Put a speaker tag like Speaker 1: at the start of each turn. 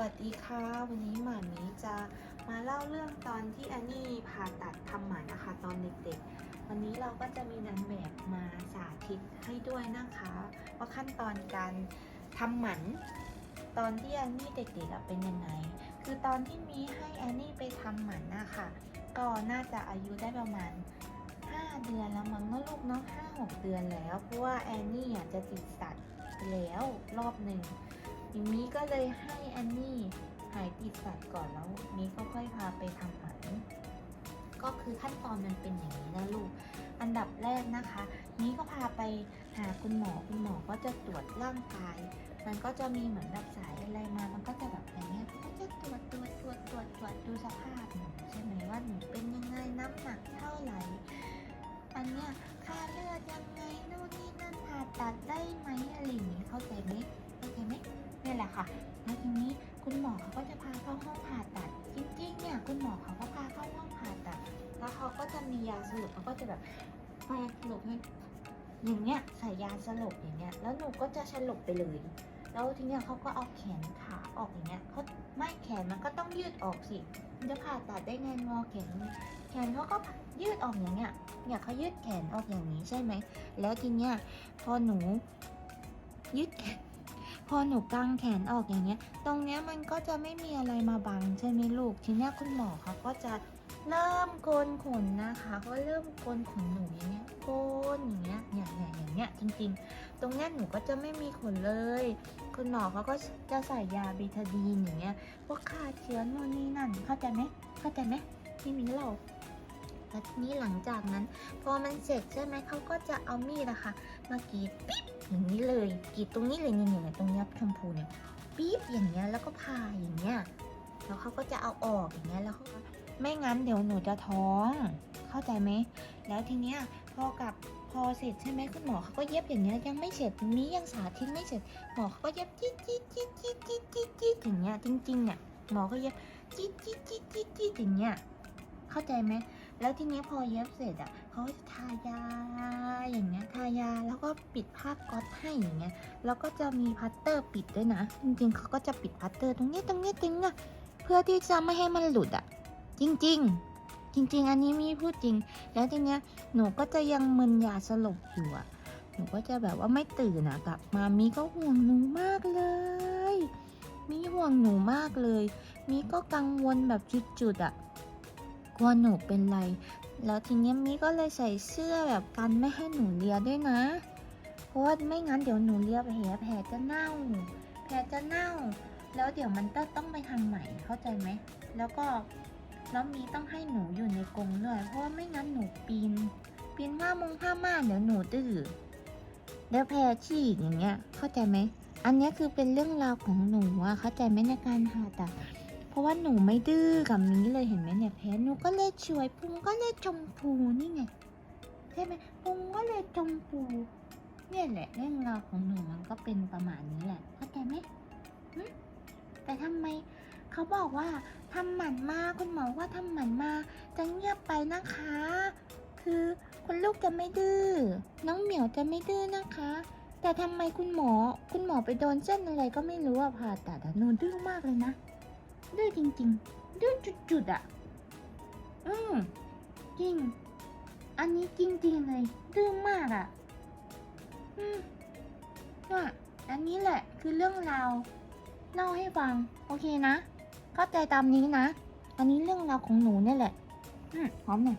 Speaker 1: วัสดีค่ะ วันนี้หมามีจะมาเล่าเรื่องตอนที่อันนี่ผ่าตัดทำหมันนะคะ ตอนเด็กๆ วันนี้เราก็จะมีนางแบบมาสาธิตให้ด้วยนะคะว่าขั้นตอนการทำหมันตอนที่อันนี่เด็กๆเป็นยังไง คือตอนที่มีให้แอนนี่ไปทำหมันนะคะก็น่าจะอายุได้ประมาณ 5 เดือนแล้วมั้งเนอะลูกเนาะห้าหกเดือนแล้ว เพราะว่าแอนนี่จะติดสัตว์แล้วรอบหนึ่ง ทีนี้ก็เลยให้แอนนี่หายติดสัตว์ก่อนแล้วนี้ก็ค่อยพาไปทำหมันก็คือขั้นตอนมันเป็นอย่างนี้นะลูก อันดับแรกนะคะ นี้ก็พาไปหาคุณหมอคุณหมอก็จะตรวจร่างกาย มันก็จะมีเหมือนแบบสายอะไรมา มันก็จะแบบอย่างเงี้ยก็จะตรวจตรวจตรวจตรวจตรวจดูสภาพหนูใช่ไหมว่าหนูเป็นยังไงน้ำหนักเท่าไหร่อันเนี้ยค่าเลือดยังไงนู่นนี่นั่นผ่าตัดได้ไหมอะไรอย่างเงี้ยเข้าใจไหมเข้าใจไหม นี่แหละค่ะแล้วทีนี้คุณหมอเขาก็จะพาเข้าห้องผ่าตัด จริงๆเนี่ยคุณหมอเขาก็พาเข้าห้องผ่าตัด แล้วเขาก็จะมียาสลบเขาก็จะแบบแปสลบให้อย่างเงี้ยใส่ยาสลบอย่างเงี้ย แล้วหนูก็จะสลบไปเลยแล้วทีเนี้ยเขาก็เอาแขนขาออกอย่างเงี้ยเขาไม่แขนมันก็ต้องยืดออกสิมันจะผ่าตัดได้ไงงอแขนแขนเขาก็ยืดออกอย่างเงี้ยเนี่ยเขายืดแขนออกอย่างนี้ใช่ไหมแล้วทีเนี้ยพอหนูยืดแขน พอหนูกางแขนออกอย่างเงี้ย ตรงเนี้ยมันก็จะไม่มีอะไรมาบังใช่ไหมลูก ทีเนี้ยคุณหมอเขาก็จะเริ่มโกนขนนะคะก็เริ่มโกนขนหนูอย่างเงี้ยโกนอย่างเงี้ยเนี่ยเนี่ยอย่างเงี้ยจริงๆ ตรงเนี้ยหนูก็จะไม่มีขนเลย คุณหมอเขาก็จะใส่ยาบีทาดีนอย่างเงี้ยพวกฆ่าเชื้อนู่นนี่นั่นเข้าใจไหมเข้าใจไหมที่มิ้นเรา แล้วทีนี้หลังจากนั้น พอมันเสร็จใช่ไหมเขาก็จะเอามีดอะค่ะมากรีดปิ๊บอย่างนี้เลยกรีดตรงนี้เลยเนี่ยเนี่ยตรงนี้ชมพูเนี่ยปิ๊บอย่างเงี้ยแล้วก็พาอย่างเงี้ยแล้วเขาก็จะเอาออกอย่างเงี้ยแล้วเขาก็ไม่งั้นเดี๋ยวหนูจะท้อง เข้าใจไหมแล้วทีเนี้ยพอกับพอเสร็จใช่ไหมคุณหมอเขาก็เย็บอย่างเงี้ยยังไม่เสร็จมียังสาธิตไม่เสร็จหมอเขาก็เย็บจี๊ดจี๊ดจี๊ดจี๊ดจี๊ดจี๊ดจี๊ดอย่างเงี้ยจริงๆเนี่ยหมอก็เย็บจี๊ดจี๊ดจี๊ดจี๊ดจี๊ดอย่างเงี้ยเข้าใจไหม แล้วทีนี้พอเย็บเสร็จอะเขาจะทายาอย่างเงี้ยทายาแล้วก็ปิดผ้าก๊อซให้อย่างเงี้ยแล้วก็จะมีพัตเตอร์ปิดด้วยนะ จริงๆเขาก็จะปิดพัตเตอร์ตรงนี้ตรงนี้ตรงนี้เพื่อที่จะไม่ให้มันหลุดอะ จริง ๆ จริง ๆ อันนี้มีพูดจริง แล้วทีเนี้ยหนูก็จะยังมึนยาสลบอยู่อะหนูก็จะแบบว่าไม่ตื่นอะกลับมามีก็ห่วงหนูมากเลย มีห่วงหนูมากเลย มีก็กังวลแบบจุดๆอะ กลัวหนูเป็นไร แล้วทีเนี้ยมีก็เลยใส่เสื้อแบบกันไม่ให้หนูเลียด้วยนะ เพราะว่าไม่งั้นเดี๋ยวหนูเลียแผลแผลจะเน่า แผลจะเน่า แล้วเดี๋ยวมันต้องไปทำใหม่เข้าใจไหม แล้วก็แล้วมีต้องให้หนูอยู่ในกรงด้วย เพราะว่าไม่งั้นหนูปีน ปีนผ้ามงผ้าม่านเดี๋ยวหนูดื้อแล้วแพ้ฉีกอย่างเงี้ย เข้าใจไหม อันเนี้ยคือเป็นเรื่องราวของหนูอะเข้าใจไหมในการผ่าตัด ราะว่าหนูไม่ดื้อกับนี้เลยเห็นไหมเนี่ยแพ้หนูก็เลยช่วยพุงก็เลยชมพูนี่ไงใช่ไหมพุงก็เลยชมพูเนี่ยแหละเรื่องราวของหนูมันก็เป็นประมาณนี้แหละเข้าใจไหมแต่ทำไมเขาบอกว่าทำหมันมาคุณหมอว่าทำหมันมาจะเงียบไปนะคะ คือคุณลูกจะไม่ดื้อน้องเหมียวจะไม่ดื้อนะคะ แต่ทำไมคุณหมอคุณหมอไปโดนเส้นอะไรก็ไม่รู้อะผ่าตัดหนูดื้อมากเลยนะ ดื้อจริงๆดื้อจุดๆอะอืมจริง อันนี้จริงๆเลยดื้อมากอะอืมน่ะอันนี้แหละคือเรื่องราวเล่าให้ฟัง โอเคนะ เข้าใจตามนี้นะ อันนี้เรื่องราวของหนูเนี่ยแหละ อืมพร้อมหน่อย